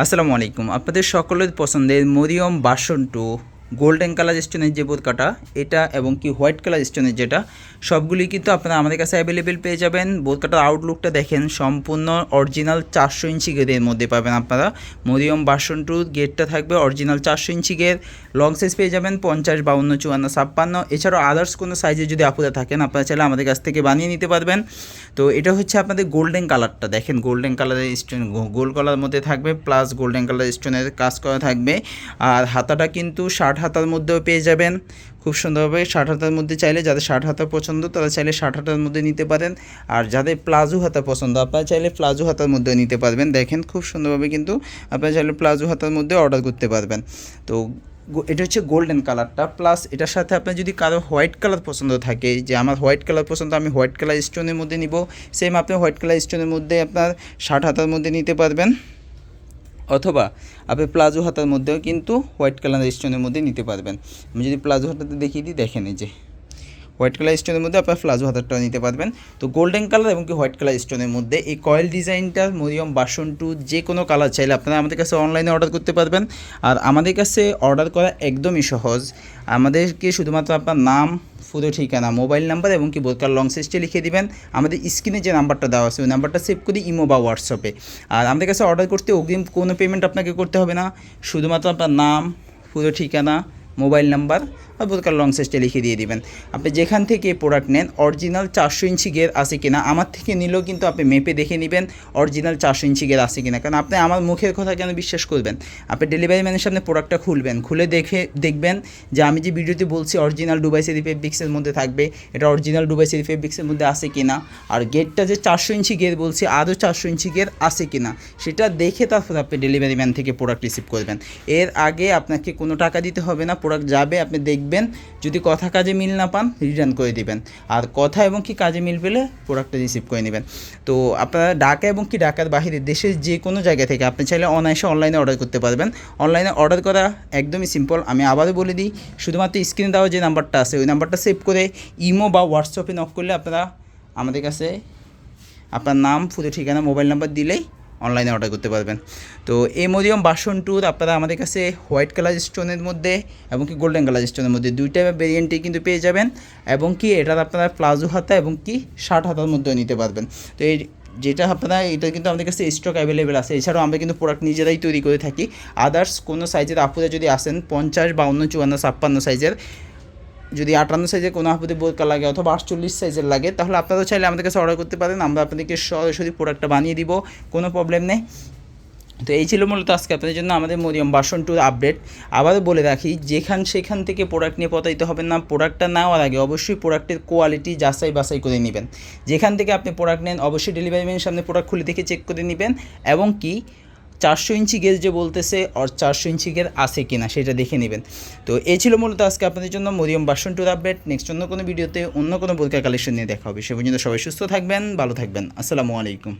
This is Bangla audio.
আসসালামু আলাইকুম। আপনাদের সকলের পছন্দের মরিয়ম বাসন টু গোল্ডেন কালার স্টোনের যে বোরকাটা, এটা এবং কি হোয়াইট কালার স্টোনের যেটা সবগুলি কিন্তু আপনারা আমাদের কাছে অ্যাভেলেবেল পেয়ে যাবেন। বোরকাটার আউটলুকটা দেখেন, সম্পূর্ণ অরিজিনাল চারশো ইঞ্চি গেরের মধ্যে পাবেন আপনারা। মরিয়ম বাসন টু গেটটা থাকবে অরিজিনাল চারশো ইঞ্চি গের লং সাইজ পেয়ে যাবেন পঞ্চাশ, বাউন্ন, চুয়ান্ন, ছাপ্পান্ন। এছাড়াও আদার্স কোনো সাইজে যদি আপুরা থাকেন, আপনারা চাইলে আমাদের কাছ থেকে বানিয়ে নিতে পারবেন। তো এটা হচ্ছে আপনাদের গোল্ডেন কালারটা দেখেন গোল্ডেন কালারের স্টোন গোল কালার মধ্যে থাকবে প্লাস গোল্ডেন কালার স্টোনের কাজ করা থাকবে। আর হাতাটা কিন্তু ষাট হাতার মধ্যেও পেয়ে যাবেন। খুব সুন্দরভাবে ষাট হাতার মধ্যে চাইলে যাদের ষাট হাতা পছন্দ, তারা চাইলে ষাট হাতার মধ্যে নিতে পারেন। আর যাদের প্লাজো হাতা পছন্দ, আপনারা চাইলে প্লাজো হাতার মধ্যে নিতে পারবেন। দেখেন, খুব সুন্দরভাবে কিন্তু আপনারা চাইলে প্লাজো হাতার মধ্যে অর্ডার করতে পারবেন। তো এটা হচ্ছে গোল্ডেন কালারটা প্লাস এটার সাথে আপনার যদি কারও হোয়াইট কালার পছন্দ থাকে, যে আমার হোয়াইট কালার পছন্দ, আমি হোয়াইট কালার স্টোনের মধ্যে নিব। সেম আপনি হোয়াইট কালার স্টোনের মধ্যে আপনার ষাট হাতার মধ্যে নিতে পারবেন। অথবা আপনি প্লাজো হাতার মধ্যেও কিন্তু হোয়াইট কালার স্টোনের মধ্যে নিতে পারবেন। আমি যদি প্লাজো হাতাতে দেখিয়ে দিই, দেখেন এই যে। হোয়াইট কালার স্টোনের মধ্যে আপনার প্লাজো হাতারটাও নিতে পারবেন। তো গোল্ডেন কালার এবং কি হোয়াইট কালার স্টোনের মধ্যে এই কয়েল ডিজাইনটা, মরিয়ম, বাসন টু যে কোনো কালার চাইলে আপনারা আমাদের কাছে অনলাইনে অর্ডার করতে পারবেন। আর আমাদের কাছে অর্ডার করা একদমই সহজ। আমাদেরকে শুধুমাত্র আপনার নাম পুরো ঠিকানা, মোবাইল নাম্বার এবং কি বোরকার লং সাইজটি লিখে দিবেন। আমাদের স্ক্রিনে যে নাম্বারটা দেওয়া আছে, ওই নাম্বারটা সেভ করি ইমো বা হোয়াটসঅ্যাপে। আর আমাদের কাছে অর্ডার করতে অগ্রিম কোনো পেমেন্ট আপনাকে করতে হবে না। শুধুমাত্র আপনার নাম পুরো ঠিকানা, মোবাইল নাম্বার বোরকার লং সাইজটা লিখে দিয়ে দিবেন। আপনি যেখান থেকে প্রোডাক্ট নেন অরিজিনাল চারশো ইঞ্চি গের আছে কিনা, আমার থেকে নিলেও কিন্তু আপনি মেপে দেখে নেবেন অরিজিনাল চারশো ইঞ্চি গের আছে কিনা। কারণ আপনি আমার মুখের কথা কেন বিশ্বাস করবেন? আপনি ডেলিভারি ম্যানের সামনে প্রোডাক্টটা খুলবেন, খুলে দেখে দেখবেন যে আমি যে ভিডিওতে বলছি অরিজিনাল ডুবাই সেরি ফেব্রিক্সের মধ্যে থাকবে, এটা অরিজিনাল ডুবাই সেরি ফেব্রিক্সের মধ্যে আছে কিনা, আর গেটটা যে চারশো ইঞ্চি গের বলছি আরও চারশো ইঞ্চি গের আছে কিনা, সেটা দেখে তারপর আপনি ডেলিভারি ম্যান থেকে প্রোডাক্ট রিসিভ করবেন। এর আগে আপনাকে কোনো টাকা দিতে হবে না প্রোডাক্ট যাবে, আপনি দেখবেন যদি কথা কাজে মিল না পান রিটার্ন করে দিবেন। আর কথা এবং কি কাজে মিল পেলে প্রোডাক্টটা রিসিভ করে নেবেন। তো আপনারা ঢাকা এবং কি ঢাকার বাইরে দেশের যে কোনো জায়গা থেকে আপনি চাইলে অনায়াসে অনলাইনে অর্ডার করতে পারবেন। অনলাইনে অর্ডার করা একদমই সিম্পল আমি আবারও বলে দিই, শুধুমাত্র স্ক্রিনে দেওয়া যে নাম্বারটা আছে, ওই নাম্বারটা সেভ করে ইমো বা হোয়াটসঅ্যাপে নক করলে আপনারা আমাদের কাছে আপনার নাম, পুরো ঠিকানা মোবাইল নাম্বার দিলেই অনলাইনে অর্ডার করতে পারবেন। তো এই মরিয়ম বাসন টুর আপনারা আমাদের কাছে হোয়াইট কালার স্টোনের মধ্যে এবং কি গোল্ডেন কালার স্টোনের মধ্যে দুইটা ভেরিয়েন্টেই কিন্তু পেয়ে যাবেন এবং কি এটার আপনারা প্লাজো হাতা এবং কি শার্ট হাতার মধ্যেও নিতে পারবেন। তো এই যেটা আপনারা, এটা কিন্তু আমাদের কাছে স্টক অ্যাভেলেবেল আছে। এছাড়াও আমরা কিন্তু প্রোডাক্ট নিজেরাই তৈরি করে থাকি। আদার্স কোনো সাইজের আপুরা যদি আসেন, পঞ্চাশ, বাউন্ন, চুয়ান্ন, ছাপ্পান্ন সাইজের যদি আটান্ন সাইজের কোনো আপুদের বোরকা লাগে অথবা আটচল্লিশ সাইজের লাগে, তাহলে আপনারা চাইলে আমাদের কাছে অর্ডার করতে পারেন। আমরা আপনাদেরকে সরাসরি প্রোডাক্টটা বানিয়ে দিব, কোনো প্রবলেম নেই। তো এই ছিল মূলত আজকে আপনাদের জন্য আমাদের মরিয়ম বাসন টুর আপডেট আবারও বলে রাখি, যেখান সেখান থেকে প্রোডাক্ট নিয়ে প্রতারিত হবেন না। প্রোডাক্টটা নেওয়ার আগে অবশ্যই প্রোডাক্টের কোয়ালিটি যাচাই বাছাই করে নেবেন। যেখান থেকে আপনি প্রোডাক্ট নেন, অবশ্যই ডেলিভারি ম্যানের সামনে প্রোডাক্ট খুলে দেখে চেক করে নেবেন। এবং কি চারশো ইঞ্চি গেজ যে বলতেছে আর চারশো ইঞ্চি গেজ আছে কি না সেটা দেখে নেবেন। তো এই ছিল মূলত আজকে আপনাদের জন্য মরিয়ম বাসন টুর আপডেট। নেক্সট অন্য কোনো ভিডিওতে অন্য কোনো বোরকা কালেকশন নিয়ে দেখা হবে। সে পর্যন্ত সবাই সুস্থ থাকবেন, ভালো থাকবেন। আসসালামু আলাইকুম।